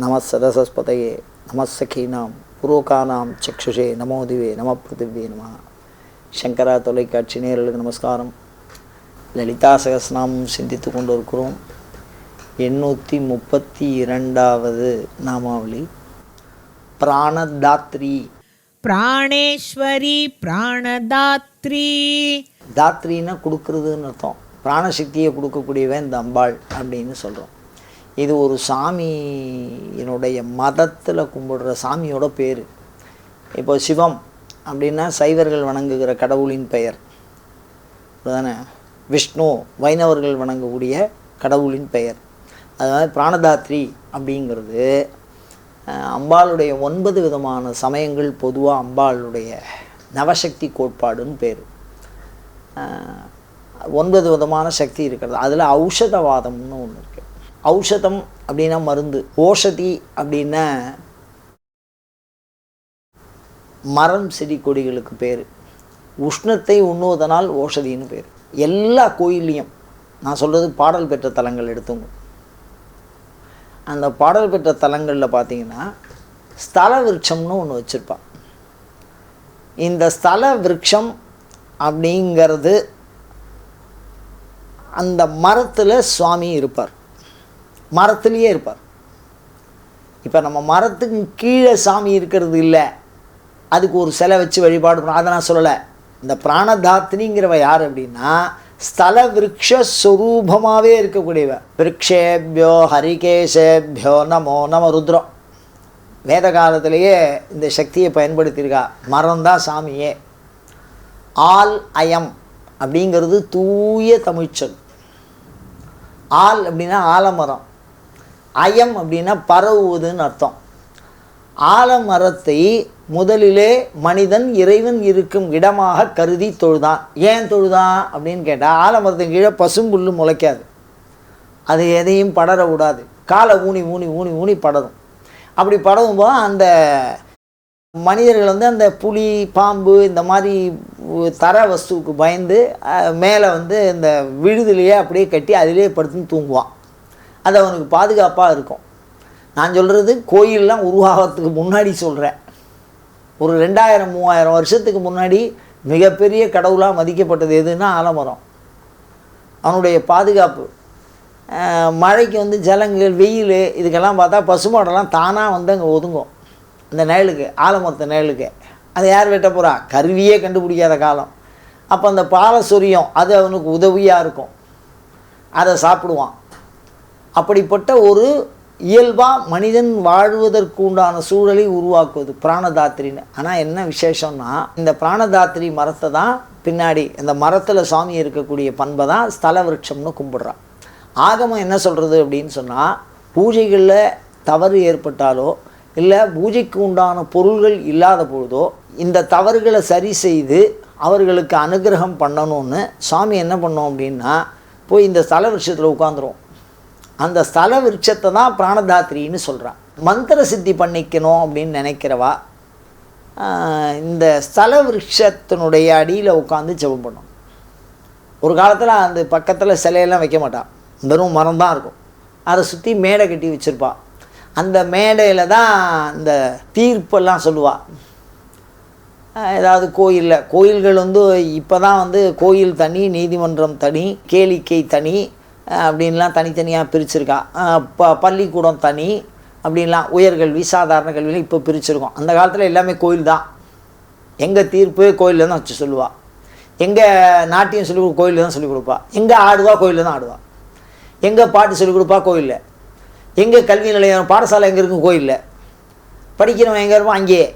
நமசதசஸ்பதையே நமசகீனாம் புரோகானாம் சக்ஷுஷே நமோ திவே நம பிருத்திவே நம சங்கரா தொலைக்காட்சி நேரலுக்கு நமஸ்காரம். லலிதா சகஸ்நாமம் சிந்தித்து கொண்டு இருக்கிறோம் எண்ணூற்றி முப்பத்தி இரண்டாவது நாமாவளி. பிராணதாத்ரி. பிராணேஸ்வரி பிராணதாத்ரி. தாத்ரின்னா கொடுக்கறதுன்னு அர்த்தம். பிராணசக்தியை கொடுக்கக்கூடியவன் இந்த அம்பாள் அப்படின்னு சொல்கிறோம் இது ஒரு சாமி என்னுடைய மதத்தில் கும்பிடுற சாமியோட பேர். இப்போ சிவம் அப்படின்னா சைவர்கள் வணங்குகிற கடவுளின் பெயர். தானே விஷ்ணு வைணவர்கள் வணங்கக்கூடிய கடவுளின் பெயர். அதாவது பிராணதாத்ரி அப்படிங்கிறது அம்பாளுடைய ஒன்பது விதமான சமயங்கள் பொதுவாக அம்பாளுடைய நவசக்தி கோட்பாடுன்னு பேர். ஒன்பது விதமான சக்தி இருக்கிறது. அதில் ஔஷதவாதம்னு ஒன்று இருக்குது ஔஷதம் அப்படின்னா மருந்து ஓஷதி அப்படின்னா மரம் செடி கொடிகளுக்கு பேர். உஷ்ணத்தை உண்ணுவதனால் ஓஷதின்னு பேர். எல்லா கோயில்லையும் நான் சொல்கிறது பாடல் பெற்ற தலங்கள் எடுத்துங்க. அந்த பாடல் பெற்ற தலங்களில் பார்த்தீங்கன்னா ஸ்தல விருட்சம்னு ஒன்று வச்சுருப்பான் இந்த ஸ்தல விருட்சம் அப்படிங்கிறது அந்த மரத்தில் சுவாமி இருப்பார். மரத்துலேயே இருப்பார். இப்போ நம்ம மரத்துக்கு கீழே சாமி இருக்கிறது இல்லை. அதுக்கு ஒரு சிலை வச்சு வழிபாடு பண்ண அதை நான் சொல்லலை. இந்த பிராணதாத்தினிங்கிறவ யார் அப்படின்னா ஸ்தல விருட்ச இருக்கக்கூடியவ. விரக்ஷேபியோ ஹரிகேஷேபியோ நமோ நம ருத்ரம் வேத காலத்திலேயே இந்த சக்தியை பயன்படுத்தியிருக்கா. மரம் தான் சாமியே. ஆல் அயம் அப்படிங்கிறது தூய தமிழ்ச்சொல். ஆல் அப்படின்னா ஆலமரம். அயம் அப்படின்னா பரவுவதுன்னு அர்த்தம். ஆலமரத்தை முதலிலே மனிதன் இறைவன் இருக்கும் இடமாக கருதி தொழுதான். ஏன் தொழுதான் அப்படின்னு கேட்டால் ஆலமரத்தின் கீழே பசும்புல்லு முளைக்காது. அது எதையும் படர விடாது. காலை ஊனி ஊனி ஊனி ஊனி படரும். அப்படி படரும் போது அந்த மனிதர்கள் வந்து அந்த புலி பாம்பு இந்த மாதிரி தர வஸ்துவுக்கு பயந்து மேலே வந்து இந்த விழுதுலையே அப்படியே கட்டி அதிலே படுத்துன்னு தூங்குவான். அது அவனுக்கு பாதுகாப்பாக இருக்கும். நான் சொல்கிறது கோயிலெலாம் உருவாகிறதுக்கு முன்னாடி சொல்கிறேன் ஒரு ரெண்டாயிரம் மூவாயிரம் வருஷத்துக்கு முன்னாடி மிகப்பெரிய கடவுளாக மதிக்கப்பட்டது எதுன்னா ஆலமரம். அவனுடைய பாதுகாப்பு. மழைக்கு வந்து ஜலங்கள் வெயில் இதுக்கெல்லாம் பார்த்தா பசுமாடெல்லாம் தானாக வந்து அங்கே ஒதுங்கும். அந்த நிழலுக்கு ஆலமரத்து நிழலுக்கு அதை யார் வெட்ட போகிறா கருவியே கண்டுபிடிக்காத காலம். அப்போ அந்த பாலை சொரியம் அது அவனுக்கு உதவியாக இருக்கும். அதை சாப்பிடுவான். அப்படிப்பட்ட ஒரு இயல்பாக மனிதன் வாழ்வதற்கு உண்டான சூழலை உருவாக்குவது பிராணதாத்திரின்னு. ஆனால் என்ன விசேஷம்னா இந்த பிராணதாத்திரி மரத்தை தான் பின்னாடி இந்த மரத்தில் சாமி இருக்கக்கூடிய பண்பை தான் ஸ்தல விருட்சம்னு கும்பிடுறான். ஆகமம் என்ன சொல்கிறது அப்படின்னு சொன்னால் பூஜைகளில் தவறு ஏற்பட்டாலோ இல்லை பூஜைக்கு உண்டான பொருள்கள் இல்லாத பொழுதோ இந்த தவறுகளை சரி செய்து அவர்களுக்கு அனுகிரகம் பண்ணணும்னு சாமி என்ன பண்ணோம் அப்படின்னா போய் இந்த ஸ்தல விருட்சத்தில் உட்காந்துரும் அந்த ஸ்தல விருட்சத்தை தான் பிராணதாத்திரின்னு சொல்கிறான் மந்திர சித்தி பண்ணிக்கணும் அப்படின்னு நினைக்கிறவா இந்த ஸ்தல விருட்சத்தினுடைய அடியில் உட்காந்து ஜெபம் பண்ணும். ஒரு காலத்தில் அந்த பக்கத்தில் சிலையெல்லாம் வைக்க மாட்டான். வெறும் மரம் தான் இருக்கும். அதை சுற்றி மேடை கட்டி வச்சுருப்பா. அந்த மேடையில் தான் இந்த தீர்ப்பெல்லாம் சொல்லுவாள் ஏதாவது கோயிலில் கோயில்கள் வந்து இப்போ தான் வந்து கோயில் தனி நீதிமன்றம் தனி கேளிக்கை தனி அப்படின்லாம் தனித்தனியாக பிரிச்சிருக்கா. ப பள்ளிக்கூடம் தனி அப்படின்லாம் உயர்கல்வி சாதாரண கல்விலாம் இப்போ பிரிச்சிருக்கோம். அந்த காலத்தில் எல்லாமே கோயில் தான். எங்கள் தீர்ப்பு கோயிலில் தான் வச்சு சொல்லுவாள் எங்கள் நாட்டியம் சொல்லி கொடு கோயிலில் தான் சொல்லிக் கொடுப்பா. எங்கே ஆடுவா கோயிலில் தான் ஆடுவா. எங்கே பாட்டு சொல்லிக் கொடுப்பா கோயிலில். எங்கே கல்வி நிலையம் பாடசாலை எங்கே இருக்கும் கோயிலில். படிக்கிறவன் எங்கே இருப்போம் அங்கேயே.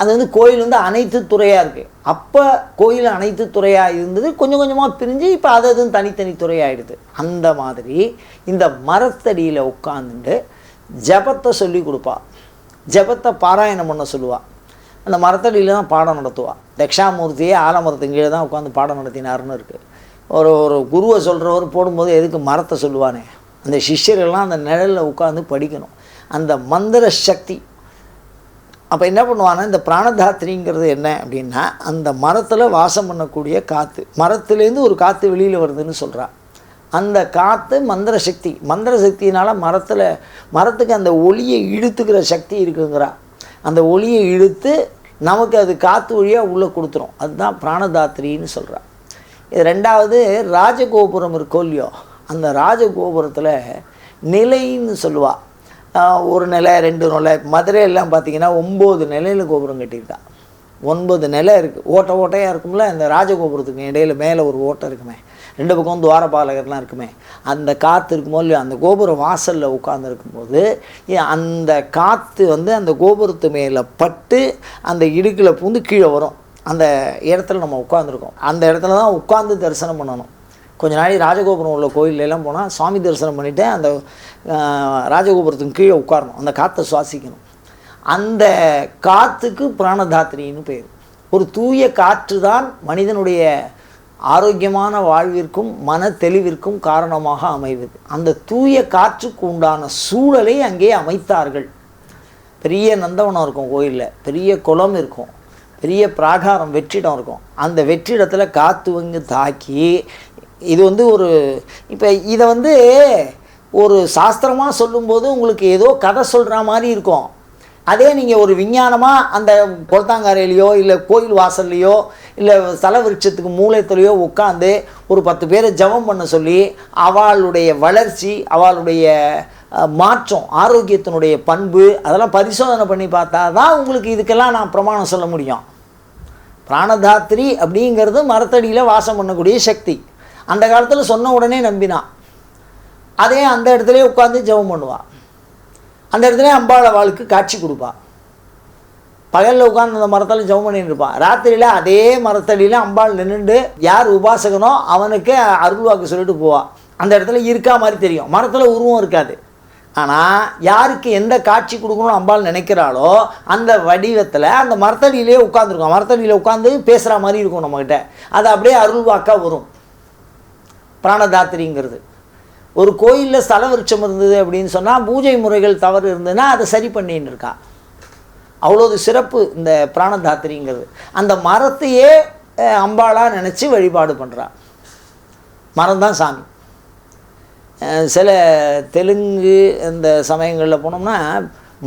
அது வந்து கோயில் வந்து அனைத்து துறையாக இருக்குது அப்போ கோயில் அனைத்து துறையாக இருந்தது. கொஞ்சம் கொஞ்சமாக பிரிஞ்சு இப்போ அது அதுவும் தனித்தனி துறையாகிடுது அந்த மாதிரி இந்த மரத்தடியில் உட்காந்துட்டு ஜபத்தை சொல்லி கொடுப்பா. ஜபத்தை பாராயணம் பண்ண சொல்லுவாள் அந்த மரத்தடியில் தான் பாடம் நடத்துவா. தக்ஷாமூர்த்தியே ஆலமரத்தின் கீழே தான் உட்காந்து பாடம் நடத்தினாருன்னு இருக்குது ஒரு ஒரு குருவை சொல்கிறவர் போடும்போது எதுக்கு மரத்தை சொல்லுவானே? அந்த சிஷ்யர்கள்லாம் அந்த நிழலில் உட்காந்து படிக்கணும். அந்த மந்திர சக்தி அப்போ என்ன பண்ணுவான்னா இந்த பிராணதாத்திரிங்கிறது என்ன அப்படின்னா அந்த மரத்தில் வாசம் பண்ணக்கூடிய காற்று மரத்துலேருந்து ஒரு காற்று வெளியில் வருதுன்னு சொல்கிறான் அந்த காற்று மந்திர சக்தி மந்திர சக்தியினால் மரத்தில் மரத்துக்கு அந்த ஒளியை இழுத்துக்கிற சக்தி இருக்குங்கிறா. அந்த ஒளியை இழுத்து நமக்கு அது காற்று வழியாக உள்ளே கொடுத்துரும். அதுதான் பிராணதாத்திரின்னு சொல்கிறான் இது ரெண்டாவது ராஜகோபுரம் இருக்கோ இல்லையோ அந்த ராஜகோபுரத்தில் நிலைன்னு சொல்லுவாள் ஒரு நிலை ரெண்டு நிலை. மதுரையெல்லாம் பார்த்தீங்கன்னா ஒம்பது நிலையில் கோபுரம் கட்டியிருக்கான். ஒன்பது நிலை இருக்குது ஓட்டை ஓட்டையாக இருக்கும்ல இந்த ராஜகோபுரத்துக்கு இடையில் மேலே ஒரு ஓட்டை இருக்குமே. ரெண்டு பக்கம் துவாரபாலகர்லாம் இருக்குமே. அந்த காற்று இருக்குமோ இல்லையோ அந்த கோபுர வாசலில் உட்காந்துருக்கும்போது அந்த காற்று வந்து அந்த கோபுரத்து மேலே பட்டு அந்த இடுக்கில் பூந்து கீழே வரும். அந்த இடத்துல நம்ம உட்காந்துருக்கோம் அந்த இடத்துல தான் உட்காந்து தரிசனம் பண்ணணும். கொஞ்ச நாளைக்கு ராஜகோபுரம் உள்ள கோயிலெல்லாம் போனால் சுவாமி தரிசனம் பண்ணிவிட்டு அந்த ராஜகோபுரத்துக்கு கீழே உட்காரணும். அந்த காற்றை சுவாசிக்கணும். அந்த காற்றுக்கு பிராணதாத்திரின்னு பேர். ஒரு தூய காற்று தான் மனிதனுடைய ஆரோக்கியமான வாழ்விற்கும் மன தெளிவிற்கும் காரணமாக அமைவது. அந்த தூய காற்றுக்கு உண்டான சூழலை அங்கே அமைத்தார்கள். பெரிய நந்தவனம் இருக்கும் கோயிலில் பெரிய குளம் இருக்கும் பெரிய பிராகாரம் வெற்றிடம் இருக்கும். அந்த வெற்றிடத்தில் காற்று வந்து தாக்கி இது வந்து ஒரு இப்போ இதை வந்து ஒரு சாஸ்திரமாக சொல்லும்போது உங்களுக்கு ஏதோ கதை சொல்கிற மாதிரி இருக்கும். அதே நீங்கள் ஒரு விஞ்ஞானமாக அந்த குளத்தாங்காரையிலையோ இல்லை கோயில் வாசல்லையோ இல்லை ஸ்தல விருட்சத்துக்கு மூளைத்துலையோ உட்காந்து ஒரு பத்து பேரை ஜெபம் பண்ண சொல்லி அவளுடைய வளர்ச்சி அவளுடைய மாற்றம் ஆரோக்கியத்தினுடைய பண்பு அதெல்லாம் பரிசோதனை பண்ணி பார்த்தா தான் உங்களுக்கு இதுக்கெல்லாம் நான் பிரமாணம் சொல்ல முடியும். பிராணதாத்திரி அப்படிங்கிறது மரத்தடியில் வாசம் பண்ணக்கூடிய சக்தி. அந்த காலத்தில் சொன்ன உடனே நம்பினான் அதே அந்த இடத்துல உட்காந்து ஜெபம் பண்ணுவாள் அந்த இடத்துல அம்பாள் வாழ்க்கை காட்சி கொடுப்பா. பகலில் உட்காந்து அந்த மரத்தில் ஜெபம் பண்ணிட்டு இருப்பான் ராத்திரியில் அதே மரத்தடியில் அம்பாள் நின்றுண்டு யார் உபாசகனோ அவனுக்கு அருள்வாக்கு சொல்லிட்டு போவான் அந்த இடத்துல இருக்கா மாதிரி தெரியும். மரத்தில் உருவம் இருக்காது. ஆனால் யாருக்கு எந்த காட்சி கொடுக்கணும்னு அம்பாள் நினைக்கிறாளோ அந்த வடிவத்தில் அந்த மரத்தடியிலே உட்காந்துருக்கும் மரத்தடியில் உட்காந்து பேசுகிற மாதிரி இருக்கும் நம்மக்கிட்ட அது அப்படியே அருள்வாக்காக வரும். பிராணதாத்திரிங்கிறது. ஒரு கோயிலில் ஸ்தல விருட்சம் இருந்தது அப்படின்னு சொன்னால் பூஜை முறைகள் தவறு இருந்ததுன்னா அதை சரி பண்ணின்னு இருக்கான். அவ்வளோது சிறப்பு இந்த பிராணதாத்திரிங்கிறது. அந்த மரத்தையே அம்பாளாக நினச்சி வழிபாடு பண்ணுறான் மரம் தான் சாமி சில தெலுங்கு இந்த சமயங்களில் போனோம்னா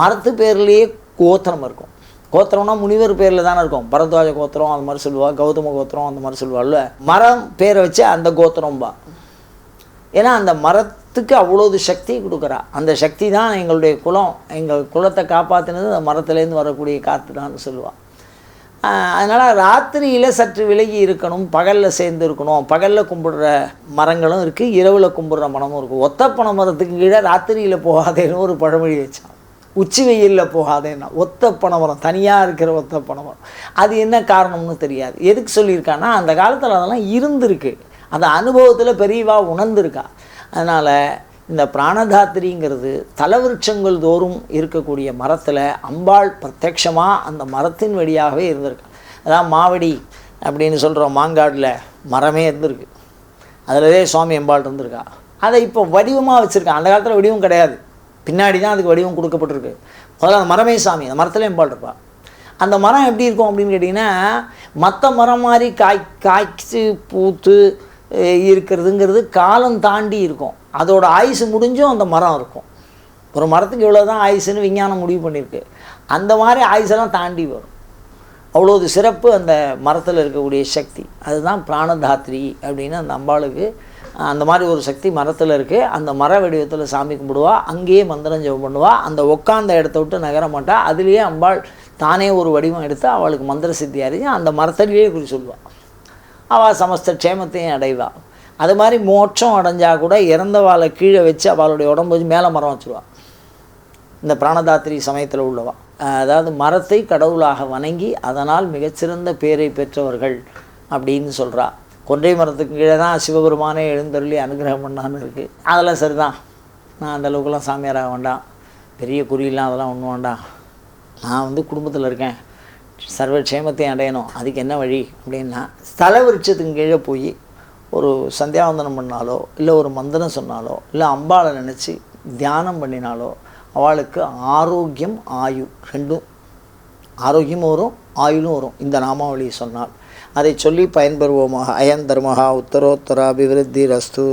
மரத்து பேர்லேயே கோத்திரம் இருக்கும். கோத்திரம்னா முனிவர் பேரில் தானே இருக்கும். பரத்வாஜ கோத்திரம் அந்த மாதிரி சொல்லுவாள் கௌதம கோத்திரம் அந்த மாதிரி சொல்லுவாள்ல. மரம் பேரை வச்சு அந்த கோத்திரம்பா. ஏன்னா அந்த மரத்துக்கு அவ்வளோது சக்தி கொடுக்குறா. அந்த சக்தி தான் எங்களுடைய குலம். எங்கள் குலத்தை காப்பாற்றினது அந்த மரத்துலேருந்து வரக்கூடிய காற்று தான் சொல்லுவாள் அதனால் ராத்திரியில் சற்று விலகி இருக்கணும். பகலில் சேர்ந்து இருக்கணும். பகலில் கும்பிடுற மரங்களும் இருக்குது இரவில் கும்பிடுற மரமும் இருக்குது பனை மரத்துக்கு கீழே ராத்திரியில் போகாதேன்னு ஒரு பழமொழி வச்சான். உச்சி வெயிலில் போகாதேன்னா ஒத்த பணவரம் தனியாக இருக்கிற ஒத்த பணவரம். அது என்ன காரணம்னு தெரியாது. எதுக்கு சொல்லியிருக்கான்னா அந்த காலத்தில் அதெல்லாம் இருந்திருக்கு. அந்த அனுபவத்தில் பெரியவா உணர்ந்திருக்கா. அதனால் இந்த பிராணதாத்திரிங்கிறது தலவிருட்சங்கள் தோறும் இருக்கக்கூடிய மரத்தில் அம்பாள் பிரத்யக்ஷமாக அந்த மரத்தின் வழியாகவே இருந்திருக்கு. அதான் மாவடி அப்படின்னு சொல்கிறோம் மாங்காடில் மரமே இருந்திருக்கு. அதிலவே சுவாமி அம்பாள் இருந்திருக்கா. அதை இப்போ வடிவமாக வச்சுருக்கான் அந்த காலத்தில் வடிவம் கிடையாது. பின்னாடி தான் அதுக்கு வடிவம் கொடுக்கப்பட்டிருக்கு. முதல்ல அந்த மரமே சாமி அந்த மரத்தில் எம்பாள் இருப்பா. அந்த மரம் எப்படி இருக்கும் அப்படின்னு கேட்டிங்கன்னா மற்ற மரம் மாதிரி காய் காய்ச்சி பூத்து இருக்கிறதுங்கிறது காலம் தாண்டி இருக்கும். அதோட ஆயுசு முடிஞ்சும் அந்த மரம் இருக்கும். ஒரு மரத்துக்கு இவ்வளோ தான் ஆயுசுன்னு விஞ்ஞானம் முடிவு பண்ணியிருக்கு. அந்த மாதிரி ஆயுசெல்லாம் தாண்டி வரும். அவ்வளோது சிறப்பு அந்த மரத்தில் இருக்கக்கூடிய சக்தி. அதுதான் பிராணதாத்ரி அப்படின்னு அந்த அம்பாளுக்கு அந்த மாதிரி ஒரு சக்தி மரத்தில் இருக்குது அந்த மர வடிவத்தில் சாமி கும்பிடுவா. அங்கேயே மந்திரம் ஜெபம் பண்ணுவா. அந்த உட்காந்த இடத்த விட்டு நகர மாட்டா. அதுலேயே அம்பாள் தானே ஒரு வடிவம் எடுத்து அவளுக்கு மந்திர சித்தி அறிஞ்சு அந்த மரத்திலேயே குறி சொல்லுவாள் அவள் சமஸ்த க்ஷேமத்தையும் அடைவாள் அது மாதிரி மோட்சம் அடைஞ்சால் கூட இறந்தவாளை கீழே வச்சு அவளுடைய உடம்பு வச்சு மேலே மரம் வச்சுருவாள் இந்த பிராணதாத்திரி சமயத்தில் உள்ளவா. அதாவது மரத்தை கடவுளாக வணங்கி அதனால் மிகச்சிறந்த பேரை பெற்றவர்கள் அப்படின்னு சொல்கிறா கொன்றை மரத்துக்கு கீழே தான் சிவபெருமானே எழுந்தருளி அனுகிரகம் பண்ணான்னு இருக்குது அதெல்லாம் சரிதான். நான் அந்த அளவுக்குலாம் சாமியாராக வேண்டாம். பெரிய குறியெல்லாம் அதெல்லாம் ஒன்றும் வேண்டாம். நான் வந்து குடும்பத்தில் இருக்கேன். சர்வ க்ஷேமத்தை அடையணும். அதுக்கு என்ன வழி அப்படின்னா ஸ்தல விருட்சத்துக்கு கீழே போய் ஒரு சந்தியாவந்தனம் பண்ணாலோ இல்லை ஒரு மந்திரம் சொன்னாலோ இல்லை அம்பாளை நினச்சி தியானம் பண்ணினாலோ அவளுக்கு ஆரோக்கியம் ஆயு ரெண்டும் ஆரோக்கியமும் வரும் ஆயுளும் வரும். இந்த நாமாவளியை சொன்னால். அதை சொல்லி பயன்பெறுவோமாக. அயன் தர்மஹா உத்தரோத்தர அபிவிருத்தி ரஸ்து